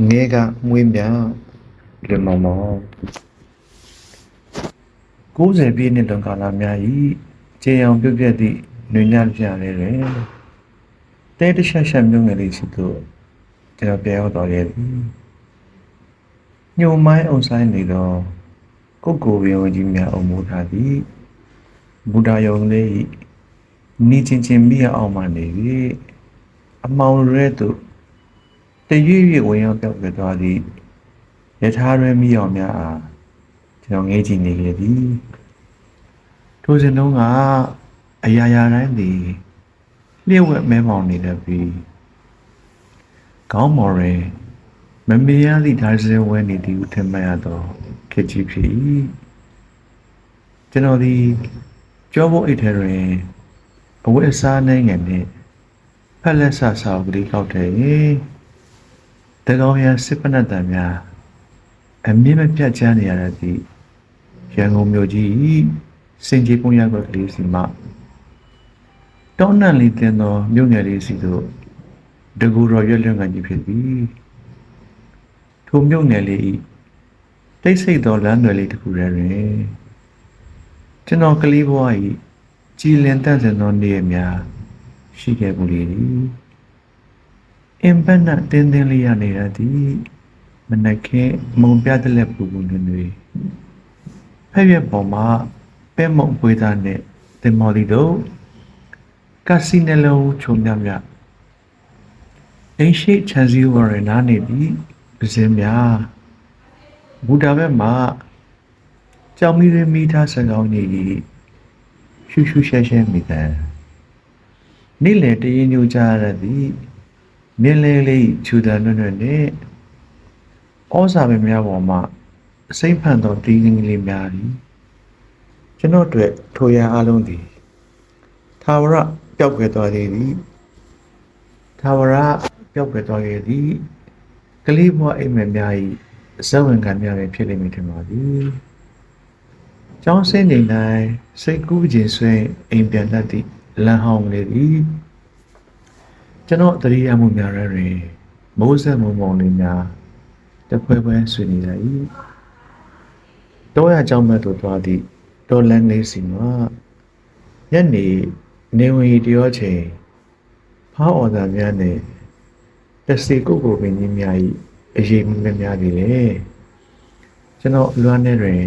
ငဲကမွေးမြလွန်မောင်မောင်90ပြည့်နှစ်လွန်ကာလများဤခြေအောင်ပြုတ်ပြက်သည့်နှွေညပြရဲတွင်တဲတရှက်ရှက်မြုံငယ်လေးစီတို့ကျွန်တော်ပြန်ရောက်တော်ခဲ့သည်ညုံမိုင်းအောင်ဆိုင်နေသောကိုကိုဝေဝကြီးများအုံမိုးထားသည်ဘုဒ္ဓယုံလေးဤနီချင်းချင်းမိရအောင်မှနေ၍အမောင်ရဲသို့ တရွေ့ရွေ့ဝင်ရောက်ပြောက်ပြသွားသည့်ယထာရွယ်မိအောင်များအားကျွန်တော်ငေးကြည့်နေလေသည်ထိုစဉ်တုန်းကအရာရာတိုင်းသည်လျှို့ဝှက်မဲမောင်နေတတ်ပြီးကောင်းမော်ရင်မမေရသည့်ဓာတ်စဲဝဲနေသည်ဟုထင်မှတ်ရသောခေတ်ကြီးဖြစ်၏ကျွန်တော်သည်ကြောဖို့အိတ်ထဲတွင်အဝတ်အစားနှဲငယ်နှင့်ဖက်လက်ဆဆောက်ကလေးကောက်တယ် တကောင်ရစစ်ပနတ်တံများအမြင့်မပြတ်ချမ်းနေရတဲ့ဒီရန်ကုန်မြို့ကြီးစင်ကြီးပုံရကွက်ကလေးစီမှတောင်းနံလေးတင်သောမြို့ငယ်လေးစီတို့တကူတော်ရွက်လွန့်ကန်ကြီးဖြစ်သည်ထိုမြို့ငယ်လေးဤတိတ်ဆိတ်သောလမ်းတွေလေးတစ်ခုထဲတွင်ကျွန်တော်ကလေးဘဝဤကြည်လင်တန့်စင်သောနေ့ရက်များရှိခဲ့မှုလေသည် အင်ပန်းနဲ့တင်းတင်းလေးရနေရသည်မနက်ခင်းမုံပြတဲ့လက်ပူပူနေနေဖက်ရွက်ပေါ်မှာပဲမုံပွေးသားနဲ့တင်မော်လီတို့ကက်စီနယ်လုံးချုံမြမြအင်းရှိချန်စီဝရနာနေပြီပစင်းများဘူတာဘက်မှာကြောင်မီရမီထားစကောင်းကြီးရှူရှူရှဲရှဲမိတဲ့နေ့လေတရင်ညူကြရသည် မြင်းလေးလေးခြူတာနွတ်နွတ်နဲ့ဩဇာပဲများပေါ်မှာအစိမ့်ဖန်သောတီးငင်းလေးများသည်ကျွန်တော်တို့ထိုရန်အလုံးသည်သာဝရပျောက်ကွယ်သွားသေးသည်သာဝရပျောက်ကွယ်သွားခဲ့သည်ကလေးဘွားအိမ်မက်များ၏အစဝင်ခံများပဲဖြစ်လိမ့်မည်ထင်ပါသည်ကျောင်းဆင်းနေတိုင်းစိတ်ကူးခြင်းဆွဲအိမ်ပြန်တတ်သည့်လမ်းဟောင်းလေးသည် ကျွန်တော်သတိရမှုများရတွင်မိုးဆက်မုံမုံလေးများတဖွဲဖွဲဆွေနေရ၏တောရကြောင့်မဲ့တို့သွားသည့်တော်လန်းလေးစီမှာညနေနေဝင်ရီတရောချိန်ဖောင်းအော်သာများနဲ့တစီကုတ်ကိုပင်ကြီးများ၏အရေးမြင့်များသည်လေကျွန်တော်လွမ်းနေတွင်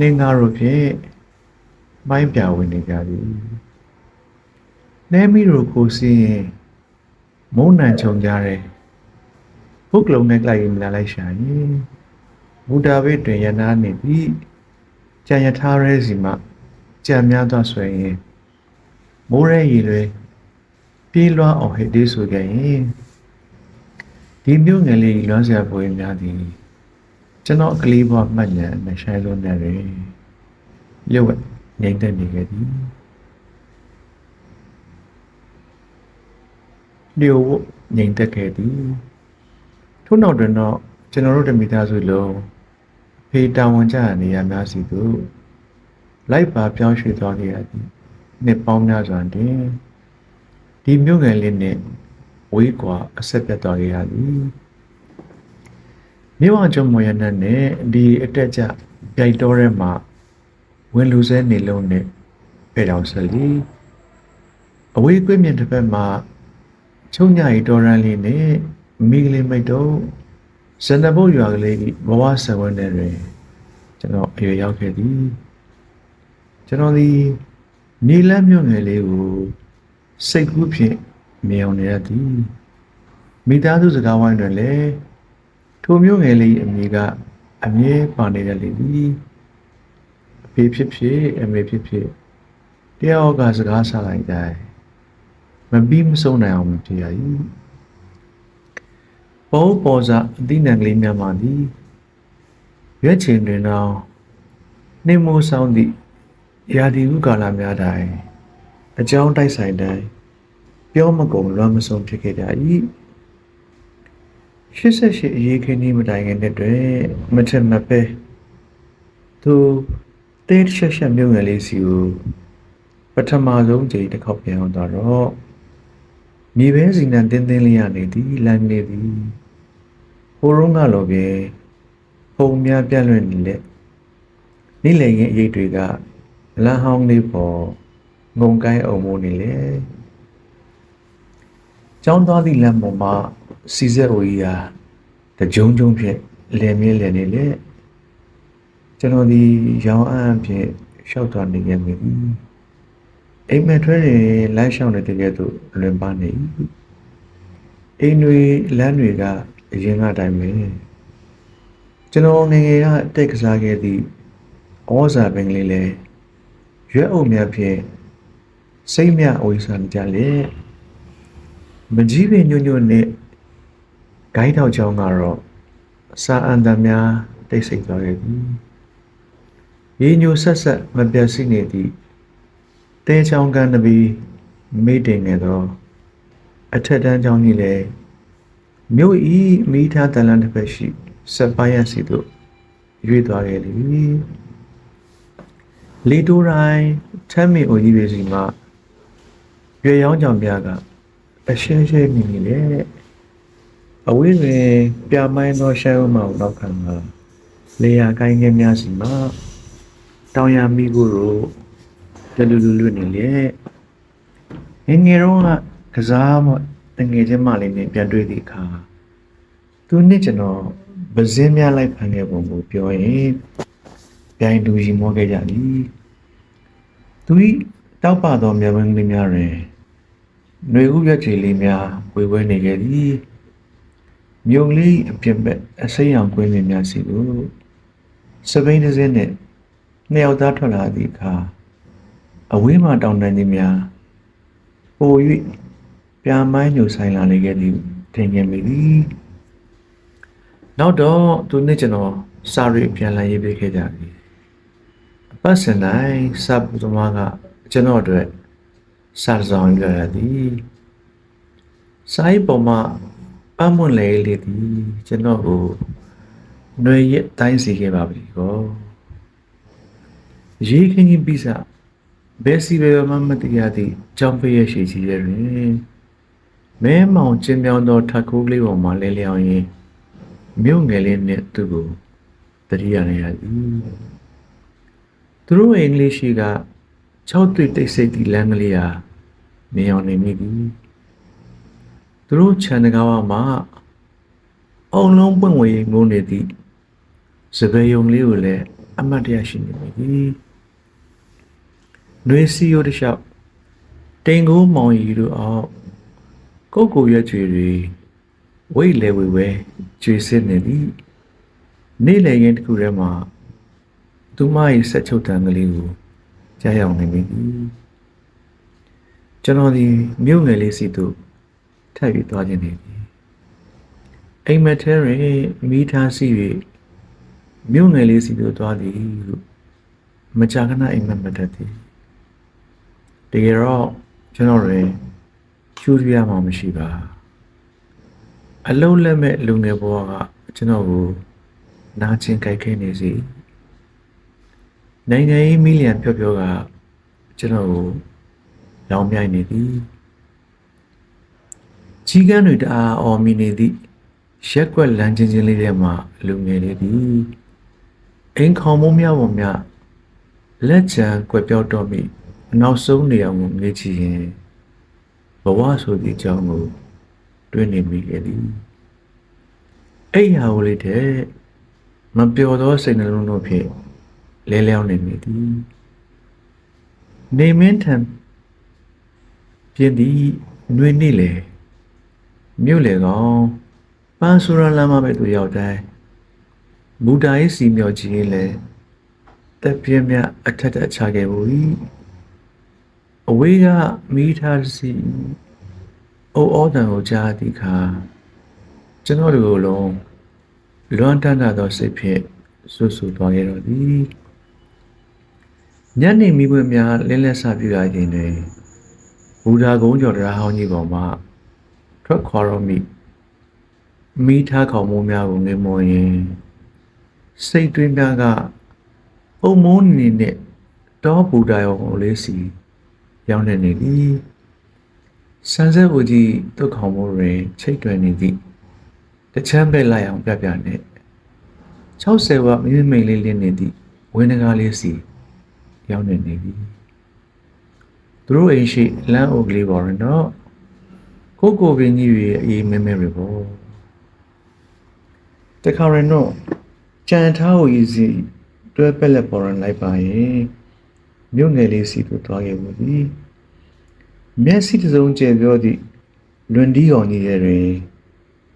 နေငါတို့ဖြင့်မိုင်းပြဝင်နေကြသည် နဲမီတို့ကိုစီးရင်မုန်းနံချုံကြတယ်ဘုတ်ကလုံးနဲ့လိုက်ရင်လာလိုက်ရှာရင်ဘုဒ္ဓဘေးတွင်ယနာနေပြီကြံရထားရဲစီမှကြံများသောဆွေရင်မိုးရဲရည်တွေပြေးလွှမ်းအောင်ဟိတ်သေးဆိုခဲ့ရင်ဒီမျိုးငယ်လေးလွမ်းစရာပွေများသည်ကျွန်တော်ကလေးဘဝမှတ်ဉာဏ်နဲ့ဆိုင်လုံးနဲ့တွင်ရုပ်ငြိမ့်သက်နေခဲ့သည် လျို့ဝှက်ငြိမ်သက်ခဲ့သည်ထို့နောက်တွင်တော့ကျွန်တော်တို့တမိသားစုလုံးအဖေတာဝန်ကျရာနေရာများစီသို့လိုက်ပါပြောင်းရွှေ့သွားခဲ့ရသည်နှစ်ပေါင်းများစွာတွင်ဒီမြို့ငယ်လေးနှင့်ဝေးကွာအဆက်ပြတ်သွားခဲ့ရသည်မြေဝကျုံမွေရနတ်နဲ့ဒီအတက်ကြပြိုက်တော်ထဲမှာဝင်လူစဲနေလုံးနဲ့ပဲတော်ဆက်လီအဝေးကွေးမြင့်တစ်ဖက်မှာ ချုံညရီတော်ရန်လေးနဲ့မိကလေးမိတ်တို့ဇန္နဘုတ်ရွာကလေးဘဝဆဝန်းတဲ့တွင်ကျွန်တော်အရွယ်ရောက်ခဲ့သည်ကျွန်တော်ဒီနေလန်းမြို့ငယ်လေးကိုစိတ်ကူးဖြင့်မြင်အောင်နေရသည်မိသားစုစကားဝိုင်းတွင်လည်းထိုမြို့ငယ်လေးအမိကအမြဲပါနေရလေသည်အဖေဖြစ်ဖြစ်အမေဖြစ်ဖြစ်တယောက်ကစကားဆလိုက်တိုင်း မပြီးမဆုံးနိုင်အောင်မဖြစ်ရ၏ဘောပေါ်စားအသိဉာဏ်ကလေးများမှသည်ရွက်ချင်တွင်တော့နေမိုးဆောင်သည့်ရာဒီဥကာလများတိုင်းအကြောင်းတိုက်ဆိုင်တိုင်းပြောမကုန်လွမ်းမဆုံးဖြစ်ခဲ့ကြ၏88အရေးခင်းဒီမတိုင်ခင်နှစ်တွင်မထင်မပဲသူတေးချက်ချက်မြို့ငယ်လေးစီကိုပထမဆုံးကြိမ်တစ်ခေါက်ပြန်အောင်တော့ မြေပဲစီနံတင်းတင်းလေးရနေသည်လမ်းနေသည်ိုရုံးကလိုပဲပုံများပြန့်လွင့်နေတဲ့နေ့လည်ရင်အရေးတွေကလမ်းဟောင်းလေးပေါ်ငုံကိုင်းအောင်မိုးနေလေကျောင်းသားသည့်လမ်းပေါ်မှာစီစက်အိုကြီးဟာတကြုံကြုံဖြင့်လည်မြဲလည်နေလေကျွန်တော်ဒီရောင်းအံ့ဖြင့်ရှောက်သွားနေခဲ့မိသည် အိမ်မက်ထွဲရင်လမ်းလျှောက်နေတဲ့ကဲ့သို့လွင်ပါနေ၏အိမ်တွေလမ်းတွေကအရင်ကအတိုင်းပဲကျွန်တော်ငယ်ငယ်ကတက်ကစားခဲ့သည့်ဩဇာပင်ကလေးလဲရွက်အုပ်များဖြင့်စိတ်မြအဝိစာနေကြလေမကြီးပင်ညွညွနဲ့ဂိုင်းထောက်ချောင်းကတော့စာအန်တများတိတ်ဆိတ်သွားခဲ့ပြီရေညိုဆက်ဆက်မပြတ်စိနေသည့် တဲချောင်းကန်းတပီမိတင်နေတော့အထက်တန်းချောင်းကြီးလဲမြို့ဤမိထားတန်လန်းတစ်ဖက်ရှိစက်ပိုင်းရစီတို့ရွေ့သွားခဲ့လိလီတိုတိုင်းထမ်းမင်အိုကြီးတွေစီမှာရွေရောင်းကြောင်ပြကအရှင်းရှင်းမြင်နေလေအဝင်းတွင်ပြမိုင်းသောရှမ်းဥမောင်နောက်ခံကလေယာကိုင်းငယ်များစီမှာတောင်ရမိကိုတို့ တလူလူလွတ်နေလေငယ်ငယ်တော့ကကစားမတငယ်ချင်းမလေးနဲ့ပြန်တွေ့သည့်အခါသူနဲ့ကျွန်တော်ဗဇင်းများလိုက်ဖန်ခဲ့ပုံကိုပြောရင်ပြိုင်တူရီမောခဲ့ကြသည်သူဤတောက်ပသောမြဝင်းကလေးများတွင်ຫນွေဥရက်ချီလေးများဝေဝဲနေခဲ့သည်မြုံလေးအပြစ်မဲ့အစိမ်းအောင်ကွင်းလေးများစီကိုစပိန်တစ်စင်းနှင့်နှစ်ယောက်သားထွက်လာသည့်အခါ အဝေးမှတောင်းတန်းသည်များပို၍ပြာမိုင်းညိုဆိုင်လာနေခဲ့သည်ထင်ခဲ့မိသည်နောက်တော့သူနဲ့ကျွန်တော်စာရီပြန်လာရေးပေးခဲ့ကြပြီအပတ်စဉ်တိုင်းစာပူသမားကကျွန်တော်အတွက်စာဆောင်ရရသည်စာရေးပေါ်မှာပန်းမွန်လေလေးသည်ကျွန်တော်ကိုຫນွေရက်တိုင်းစီခဲ့ပါပြီကောရေးခင်းကြီးပြီးစား ဘယ်စီဘယ်မှမတရားသည့်ကြောင်းပေးရရှိကြီးရဲ့တွင်မဲမောင်ကျင်းပြောင်းသောထက်ခိုးကလေးပေါ်မှာလဲလျောင်းရင်းမြို့ငယ်လေးနဲ့သူ့ကိုတတိယနေရသည်သူတို့အင်္ဂလိပ်ရှိက6တွေ့တိတ်ဆိတ်သည့်လမ်းကလေးဟာနေအောင်နေမိသည်သူတို့ခြံတကားမှာအုံလုံးပွင့်ဝင်ငုံနေသည့်စပယ်ယုံလေးကိုလည်းအမတ်တရရှိနေမိသည် နှွေးစီယိုတလျှောက်တိန်ကိုမောင်ရီတို့အောက်ကုတ်ကိုရွက်ကြွေတွေဝိတ်လေဝေဝဲကျွေစစ်နေသည်နေ့လည်ရင်တစ်ခုထဲမှာသူမရဲ့ဆက်ချုပ်တံကလေးကိုကြားရောက်နေမိသည်ကျွန်တော်ဒီမြို့ငယ်လေးစီတို့ထပ်ပြီးသွားခြင်းနေသည်အိမ်မက်ထဲတွင်မိသားစီ၍မြို့ငယ်လေးစီတို့သွားသည်ဟုမကြာခဏအိမ်မက်မတတ်သည် တကယ်တော့ကျွန်တော်တွင်ကျူးရမှာမရှိပါအလုံးလက်မဲ့လူငယ်ဘဝကကျွန်တော်ကိုနာကျင်ကြိုက်ခဲနေစီနိုင်ငံရေးမီလီယံပြော့ပြော့ကကျွန်တော်ကိုလောင်မြိုက်နေသည်ကြီးကန်းတွေတအားအော်မီနေသည့်ရက်ွက်လမ်းချင်းချင်းလေးထဲမှာလူငယ်လေးသည်အိမ်ခေါင်မုံများပေါ်များလက်ချံကွယ်ပြောက်တော့မိ နောက်ဆုံးနေအောင်ကိုငေးချရင်ဘဝဆိုသည့်အကြောင်းကိုတွေ့နေမိခဲ့သည်အဲ့ဟာကိုလေးတဲ့မပျော်သောစိတ်နှလုံးတို့ဖြင့်လဲလျောင်းနေမိသည်နေမင်းထံပြင်းသည်နှွေနေလေမြို့လေကောင်ပန်းဆူရလမ်းမပဲသူရောက်တိုင်းဘူတာရေးစီမြော်ကြီးလေတက်ပြင်းမြအထက်ထချခဲ့ဘူး အဝေးကမိထားစီအိုးအော်တန်ကိုကြားသည့်အခါကျွန်တော်တို့လုံးလွမ်းတန်းသောစိတ်ဖြင့်ဆွဆူသွားခဲ့တော်သည်ညနေမိခွေများလင်းလက်စပြရခြင်းတွင်ဘူဓာကုန်းကျော်တရားဟောင်းကြီးပေါ်မှထွက်ခွာတော်မိမိထားခေါမိုးများကိုငေမောရင်စိတ်တွင်းများကအုံမိုးနေနဲ့တောဘူဓာရောကိုလေးစီ ရောက်နေနေသည်ဆန်းဆက်ဦးကြီးတုတ်ခေါမိုးတွင်ချိတ်တွင်နေသည့်တချမ်းပဲ့လိုက်အောင်ပြပြနဲ့60ဝမိမမိန်လေးလင်းနေသည့်ဝင်းတကားလေးစီရောက်နေနေပြီသူတို့အိမ်ရှိလမ်းအုပ်ကလေးပေါ်ရင်တော့ကိုကိုပင်ကြီးရဲ့အေးမဲမဲတွေပေါ့တခါရင်တော့ကြံထားကိုကြီးစီတွဲပက်လက်ပေါ်ရင်လိုက်ပါရင် မြို့ငယ်လေးစီကိုသွားခဲ့ဘူးဒီမျက်စိတစ်စုံကျယ်ပြောသည့်လွန်ဒီအောင်ကြီးရဲ့တွင်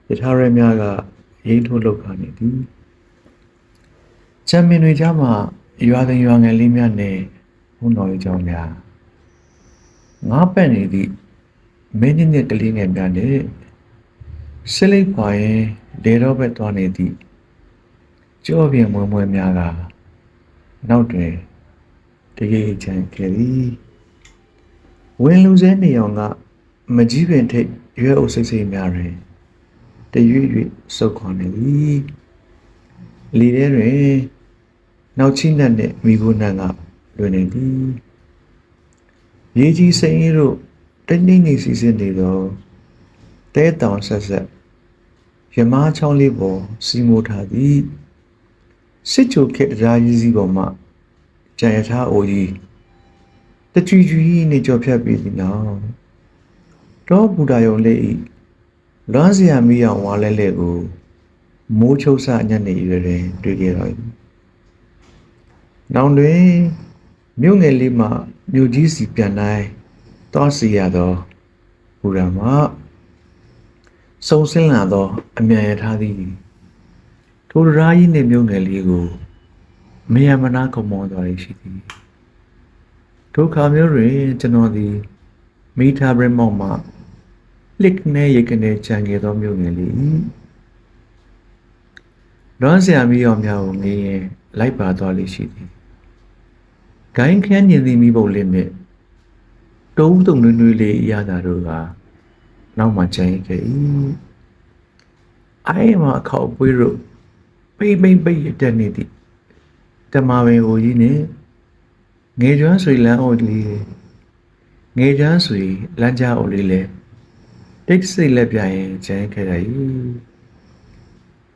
ယထာရဲများကရိမ့်ထိုးလောက်ခနေသည်ချမ်းမင်တွေကြားမှာရွာတဲ့ရွာငယ်လေးများနဲ့ဘုံတော်ကြီးကြောင်းများငါးပက်နေသည့်မင်းညစ်ညစ်ကလေးငယ်များနဲ့ဆလိပ်ပွားရင်လေတော့ဘက်သွားနေသည့်ကြောပြင်းမွဲမွဲများကနောက်တွင် တကယ်ချမ်းခဲ့သည်ဝင်လူစဲနေအောင်ကမကြီးပင်ထိတ်ရွယ်အုပ်စိတ်စိတ်များတွင်တရွေ့ရွေ့စုပ်ခွန်နေသည်လီထဲတွင်နောက်ချိနှက်နှင့်မိခိုးနှံကလွင်နေသည်ရေကြီးစိန်ရီတို့တိတ်နေနေစီစဉ်နေသောတဲတောင်ဆက်ဆက်ရမားချောင်းလေးပေါ်စီမိုးထားသည်စစ်ချိုခက်တရားကြီးစီပေါ်မှ ကြံရထားအိုကြီးတချီချီနေကြော်ဖြတ်ပြီးသည်နောက်တော့ဘူတာယုံလေးဤလွမ်းစရာမီးအောင်ဝါလဲလဲကိုမိုးချုပ်ဆညနေရွယ်တွင်တွေ့ခဲ့တော်၏နောင်တွင်မြို့ငယ်လေးမှမြို့ကြီးစီပြန်တိုင်းတောစီရသောဘူရာမစုံစင်းလာသော အမြန်ရထားသည်ထိုတရာကြီးနှင့်မြို့ငယ်လေးကို မယမနာခုံမောတော်ရရှိသည်ဒုက္ခမျိုးတွင်ကျွန်တော်သည်မိသားဘရမောက်မှလစ်နေရကနေချန်ခဲ့သောမြို့ငယ်လေးလွမ်းစရာမီးရောင်များကိုငေးရင်လိုက်ပါသွားလိမ့်ရှိသည်ဂိုင်းခန်းညင်သည်မိဘုတ်လေးနှင့်တုံးတုံနွေးနွေးလေးရတာတို့ကနောက်မှချန်ခဲ့၏အိုင်မအခောက်ပွေးတို့ပိမ့်ပိမ့်ပိတ်ရတက်နေသည် တမပင်ဟိုကြီးနှင့်ငေကျွမ်းဆွေလန်းအိုလေးငေကျွမ်းဆွေလမ်းကြားအိုလေးလဲတိတ်စိတ်လက်ပြရင်ချန်ခဲ့ရ၏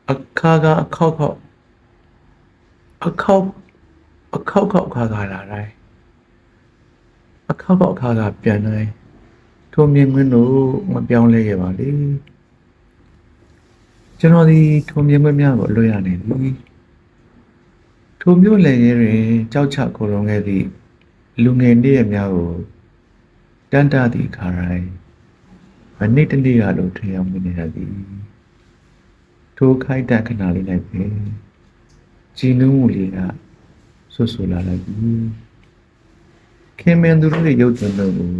အခါကအခောက်ခောက်အခောက်အခောက်ခောက်ခါခါလာတိုင်းအခောက်ခောက်ခါခါပြန်တိုင်းထိုမြင်ကွင်းတို့မပြောင်းလဲခဲ့ပါလေကျွန်တော်ဒီထိုမြင်ကွင်းများကိုအလွတ်ရနေသည် ထိုမျိုးလည်းရဲတွင်ကြောက်ချခိုလုံခဲ့သည့်လူငယ်နေ့ရက်များကိုတန်တသည့်ခါတိုင်းမနေ့တနေ့ကလိုထင်အောင်မြင်နေရသည်ထိုခိုက်တခဏလေး၌ပင်ကြည်နူးမှုလေးကဆွဆွလာလိုက်ပြီခင်မင်သူတို့ရဲ့ရုပ်သွင်းတို့ကို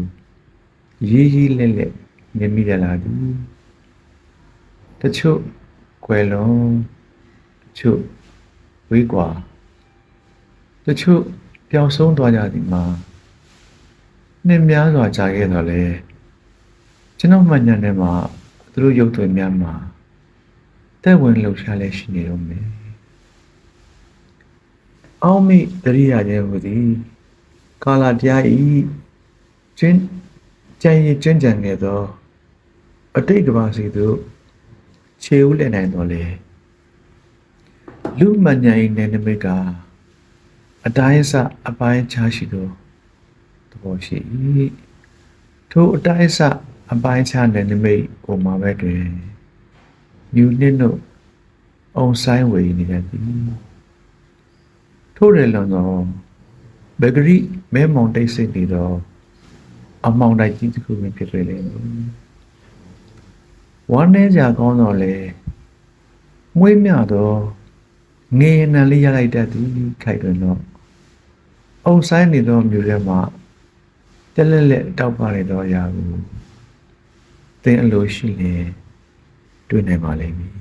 ရေးရေးလက်လက်မြင်မိရလာသည်တချို့ကွယ်လွန်တချို့ဝေးကွာ တချို့ပျောက်ဆုံးသွားကြသည်မှာနှစ်များစွာကြာခဲ့တော့လေကျွန်တော်မှညံထဲမှာသူတို့ရုပ်သွင်းများမှာတဲ့ဝင်လှူရှားလဲရှိနေတော့မယ်အောင်မိတရိယာခြင်းဟူသည်ကာလာတရားဤကျင်းကြံရည်ကျွန်းကြံခဲ့သောအတိတ်ကဘာစီသို့ခြေဦးလက်နိုင်တော်လေလူမညာ၏နယ်နိမိတ်က အတိုင်းစအပိုင်းခြားရှိသောသဘောရှိ၏ထိုအတိုင်းစအပိုင်းခြားနယ်နိမိတ်ကိုမှာပဲတွင်မြူနစ်တို့အောင်ဆိုင်ဝေနေတတ်သည်ထို့ရလွန်သောဘဂရီမဲမောင်တိတ်ဆိတ်နေသောအမောင်တိုက်ကြီးတစ်ခုပင်ဖြစ်တွေ့လေဝမ်းနေကြကောင်းတော့လေမွေးမြသောငေနံလေးရလိုက်တတ်သည်ခိုက်တွင်တော့ အုံဆိုင်နေသောမြို့ထဲမှာတက်လက်လက်တောက်ပါနေသောအရာကိုသင်အလိုရှိလေတွေ့နိုင်ပါလိမ့်မည်